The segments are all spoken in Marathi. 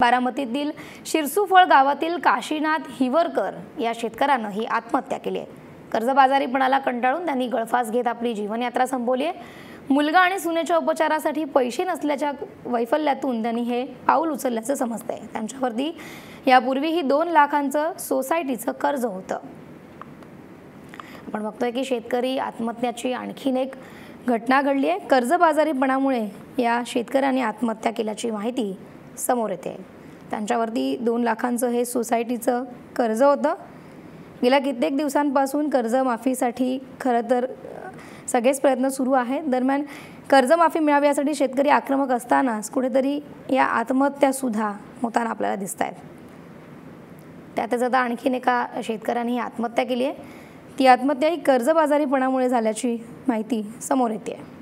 बारामतीतील शिरसूफळ गावातील काशीनाथ हिवरकर या शेतकऱ्यानं ही आत्महत्या केली आहे. कर्जबाजारीपणाला कंटाळून त्यांनी गळफास घेत आपली जीवनयात्रा संपवली आहे. मुलगा आणि सुनेच्या उपचारासाठी पैसे नसल्याच्या वैफल्यातून त्यांनी हे पाऊल उचलल्याचं समजतंय. त्यांच्यावरती यापूर्वीही दोन लाखांचं सोसायटीचं कर्ज होतं. आपण बघतोय की शेतकरी आत्महत्याची आणखीन एक घटना घडली आहे. कर्जबाजारीपणामुळे या शेतकऱ्याने आत्महत्या केल्याची माहिती समोर येते. त्यांच्यावरती दोन लाखांचं हे सोसायटीचं कर्ज होतं. गेल्या कित्येक दिवसांपासून कर्जमाफीसाठी खरं तर सगळेच प्रयत्न सुरू आहेत. दरम्यान कर्जमाफी मिळावी यासाठी शेतकरी आक्रमक असतानाच कुठेतरी या आत्महत्यासुद्धा होताना आपल्याला दिसत आहेत त्यातच आता आणखीन एका शेतकऱ्याने ही आत्महत्या केली आहे. ती आत्महत्या ही कर्जबाजारीपणामुळे झाल्याची माहिती समोर येते. आहे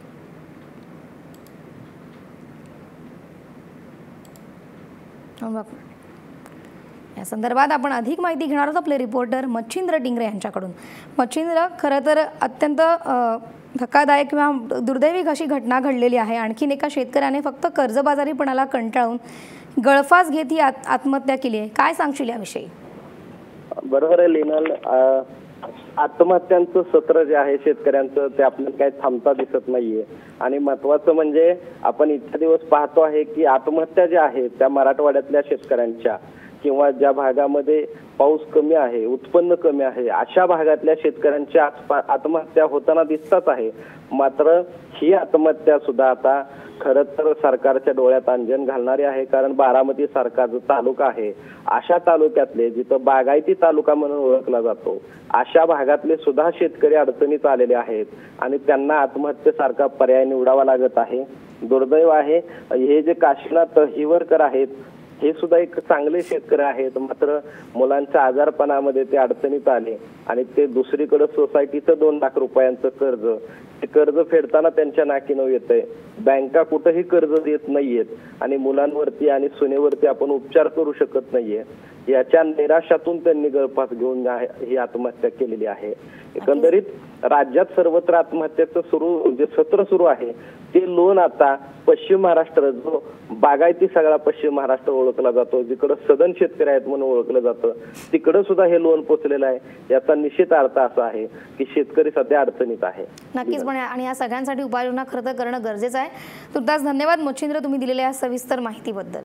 या संदर्भात आपण अधिक माहिती घेणार आहोत आपले रिपोर्टर मच्छिंद्र टिंगरे यांच्याकडून. मच्छिंद्र खरं तर अत्यंत धक्कादायक किंवा दुर्दैवी अशी घटना घडलेली आहे. आणखीन एका शेतकऱ्याने फक्त कर्जबाजारीपणाला कंटाळून गळफास घेत ही आत- आत्महत्या केली आहे. काय सांगशील याविषयी? बरोबर आहे लिनल. आत्महत्यांचं सत्र जे आहे शेतकऱ्यांचं ते आपल्याला काही थांबता दिसत नाहीये. आणि महत्वाचं म्हणजे आपण इतके दिवस पाहतो आहे की आत्महत्या ज्या आहेत त्या मराठवाड्यातल्या शेतकऱ्यांच्या किंवा ज्या भागामध्ये पाऊस कमी आहे उत्पन्न कमी आहे अशा भागातल्या शेतकऱ्यांच्या आत्महत्या होताना दिसतात आहे. मात्र ही आत्महत्या सुद्धा आता खरं तर सरकारच्या डोळ्यात अंजन घालणारी आहे कारण बारामती सरकार जो तालुका आहे. अशा तालुक्यातले जिथं बागायती तालुका म्हणून ओळखला जातो अशा भागातले सुद्धा शेतकरी अडचणीत आलेले आहेत. आणि त्यांना आत्महत्येसारखा पर्याय निवडावा लागत आहे. दुर्दैव आहे हे जे काशीनाथ हिवरकर आहेत हे सुद्धा एक चांगले शेतकरी आहेत. मात्र मुलांच्या आजारपणामध्ये ते अडचणीत आले आणि ते दुसरीकडे सोसायटीचं दोन लाख रुपयांचं कर्ज ते कर्ज फेडताना त्यांच्या नाकीनं येतंय. बँका कुठंही कर्ज देत नाहीयेत आणि मुलांवरती आणि सुनेवरती आपण उपचार करू शकत नाहीये. याच्या निराशातून त्यांनी गळफास घेऊन ही आत्महत्या केलेली आहे. एकंदरीत राज्यात सर्वत्र आत्महत्याचं सुरू जे सत्र सुरू आहे ते लोन आता पश्चिम महाराष्ट्र जो बागायती सगळा पश्चिम महाराष्ट्र ओळखला जातो जिकडं सदन शेतकरी आहेत म्हणून ओळखलं जातं तिकडं सुद्धा हे लोन पोचलेलं आहे. याचा निश्चित अर्थ असा आहे की शेतकरी सध्या अडचणीत आहे. नक्कीच पण आणि या सगळ्यांसाठी उपाययोजना खरं तर करणं गरजेचं आहे. तुर्तास धन्यवाद. मच्छिंद्र तुम्ही दिलेल्या या सविस्तर माहितीबद्दल.